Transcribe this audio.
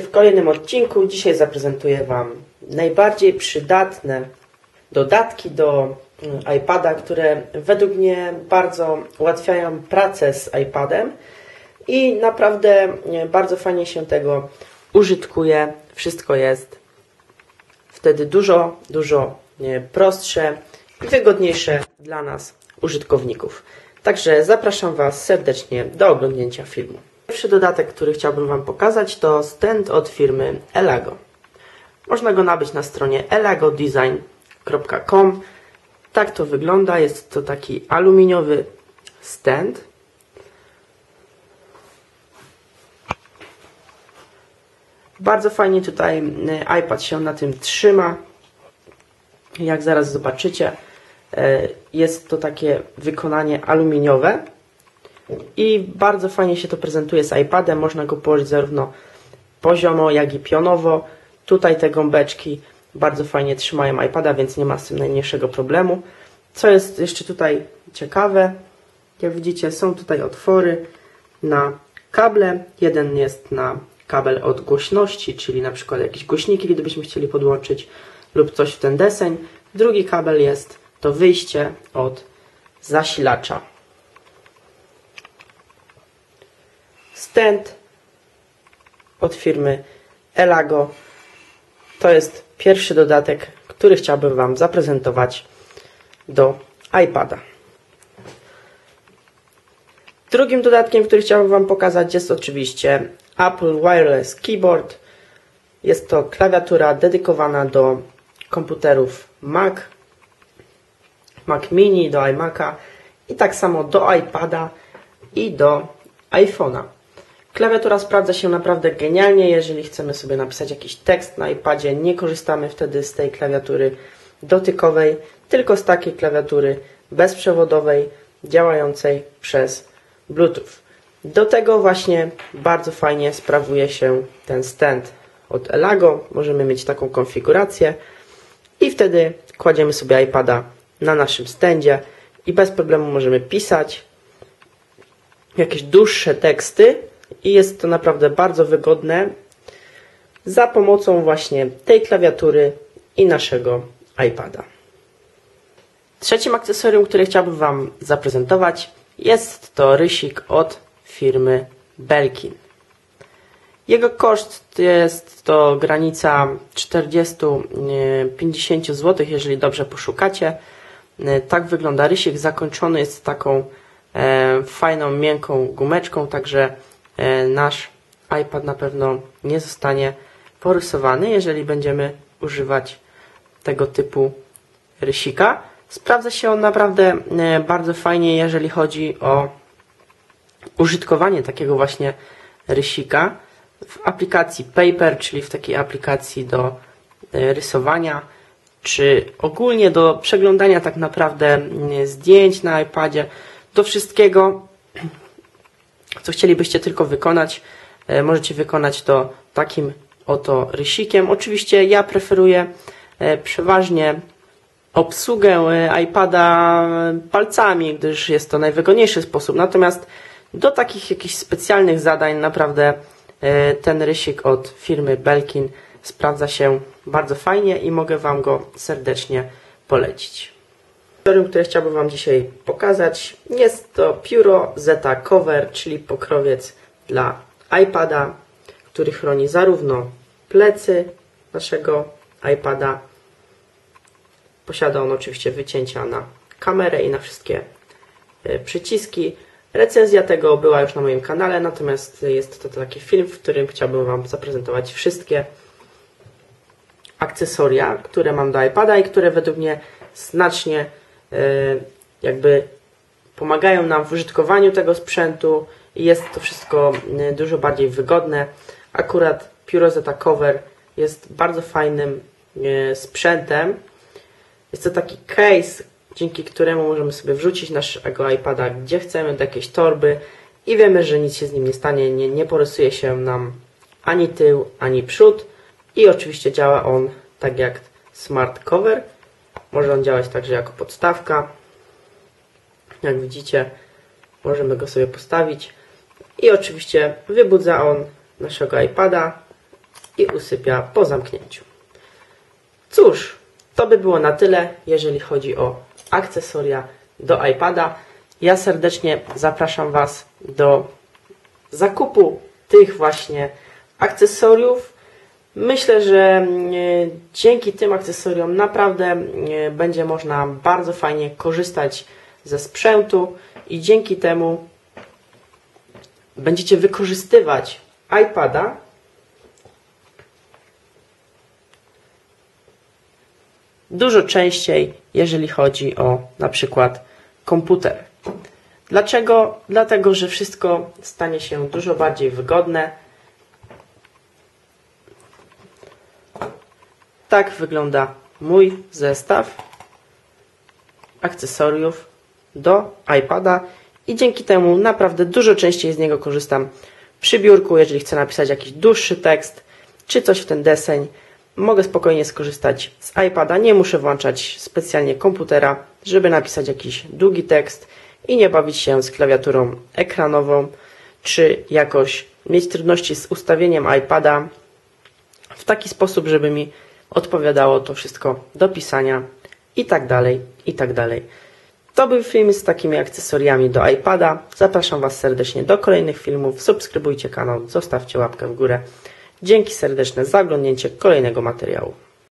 W kolejnym odcinku dzisiaj zaprezentuję Wam najbardziej przydatne dodatki do mm, iPada, które według mnie bardzo ułatwiają pracę z iPadem i naprawdę e, bardzo fajnie się tego użytkuje. Wszystko jest wtedy dużo, dużo prostsze i wygodniejsze dla nas, użytkowników. Także zapraszam Was serdecznie do oglądnięcia filmu. Pierwszy dodatek, który chciałbym Wam pokazać to stand od firmy Elago. Można go nabyć na stronie elagodesign.com. Tak to wygląda. Jest to taki aluminiowy stand. Bardzo fajnie tutaj y, iPad się na tym trzyma. Jak zaraz zobaczycie, y, jest to takie wykonanie aluminiowe i bardzo fajnie się to prezentuje z iPadem. Można go położyć zarówno poziomo, jak i pionowo. Tutaj te gąbeczki bardzo fajnie trzymają iPada, więc nie ma z tym najmniejszego problemu. Co jest jeszcze tutaj ciekawe, jak widzicie są tutaj otwory na kable. Jeden jest na kabel od głośności, czyli na przykład jakieś głośniki, gdybyśmy chcieli podłączyć lub coś w ten deseń. Drugi kabel jest to wyjście od zasilacza. Stand od firmy Elago. To jest pierwszy dodatek, który chciałbym Wam zaprezentować do iPada. Drugim dodatkiem, który chciałbym Wam pokazać jest oczywiście Apple Wireless Keyboard. Jest to klawiatura dedykowana do komputerów Mac, Mac Mini, do iMac'a i tak samo do iPada i do iPhone'a. Klawiatura sprawdza się naprawdę genialnie, jeżeli chcemy sobie napisać jakiś tekst na iPadzie. Nie korzystamy wtedy z tej klawiatury dotykowej, tylko z takiej klawiatury bezprzewodowej, działającej przez Bluetooth. Do tego właśnie bardzo fajnie sprawuje się ten stand od Elago. Możemy mieć taką konfigurację i wtedy kładziemy sobie iPada na naszym stędzie i bez problemu możemy pisać jakieś dłuższe teksty i jest to naprawdę bardzo wygodne za pomocą właśnie tej klawiatury i naszego iPada. Trzecim akcesorium, które chciałbym Wam zaprezentować jest to rysik od firmy Belkin. Jego koszt jest to granica 40-50 zł, jeżeli dobrze poszukacie. Tak wygląda rysik. Zakończony jest taką e, fajną, miękką gumeczką, także E, nasz iPad na pewno nie zostanie porysowany, jeżeli będziemy używać tego typu rysika. Sprawdza się on naprawdę e, bardzo fajnie, jeżeli chodzi o użytkowanie takiego właśnie rysika w aplikacji Paper, czyli w takiej aplikacji do e, rysowania, czy ogólnie do przeglądania tak naprawdę zdjęć na iPadzie, do wszystkiego co chcielibyście tylko wykonać, e, możecie wykonać to takim oto rysikiem. Oczywiście ja preferuję e, przeważnie obsługę e, iPada palcami, gdyż jest to najwygodniejszy sposób. Natomiast do takich jakichś specjalnych zadań naprawdę ten rysik od firmy Belkin sprawdza się bardzo fajnie i mogę Wam go serdecznie polecić. Które chciałbym Wam dzisiaj pokazać jest to pióro Zeta Cover, czyli pokrowiec dla iPada, który chroni zarówno plecy naszego iPada. Posiada on oczywiście wycięcia na kamerę i na wszystkie e, przyciski. Recenzja tego była już na moim kanale, natomiast jest to taki film, w którym chciałbym Wam zaprezentować wszystkie akcesoria, które mam do iPada i które według mnie znacznie jakby pomagają nam w użytkowaniu tego sprzętu i jest to wszystko e, dużo bardziej wygodne. Akurat Pure Zeta Cover jest bardzo fajnym e, sprzętem. Jest to taki case, dzięki któremu możemy sobie wrzucić naszego iPada gdzie chcemy, do jakiejś torby i wiemy, że nic się z nim nie stanie, nie, nie porysuje się nam ani tył, ani przód i oczywiście działa on tak jak Smart Cover. Może on działać także jako podstawka. Jak widzicie, możemy go sobie postawić. I oczywiście wybudza on naszego iPada i usypia po zamknięciu. Cóż, to by było na tyle, jeżeli chodzi o akcesoria do iPada. Ja serdecznie zapraszam Was do zakupu tych właśnie akcesoriów. Myślę, że mm, dzięki tym akcesoriom naprawdę mm, będzie można bardzo fajnie korzystać ze sprzętu i dzięki temu będziecie wykorzystywać iPada dużo częściej, jeżeli chodzi o na przykład komputer. Dlaczego? Dlatego, że wszystko stanie się dużo bardziej wygodne. Tak wygląda mój zestaw akcesoriów do iPada i dzięki temu naprawdę dużo częściej z niego korzystam przy biurku, jeżeli chcę napisać jakiś dłuższy tekst czy coś w ten deseń. Mogę spokojnie skorzystać z iPada, nie muszę włączać specjalnie komputera, żeby napisać jakiś długi tekst i nie bawić się z klawiaturą ekranową, czy jakoś mieć trudności z ustawieniem iPada w taki sposób, żeby mi odpowiadało to wszystko do pisania i tak dalej, i tak dalej. To był film z takimi akcesoriami do iPada. Zapraszam Was serdecznie do kolejnych filmów. Subskrybujcie kanał, zostawcie łapkę w górę. Dzięki serdeczne za oglądnięcie kolejnego materiału.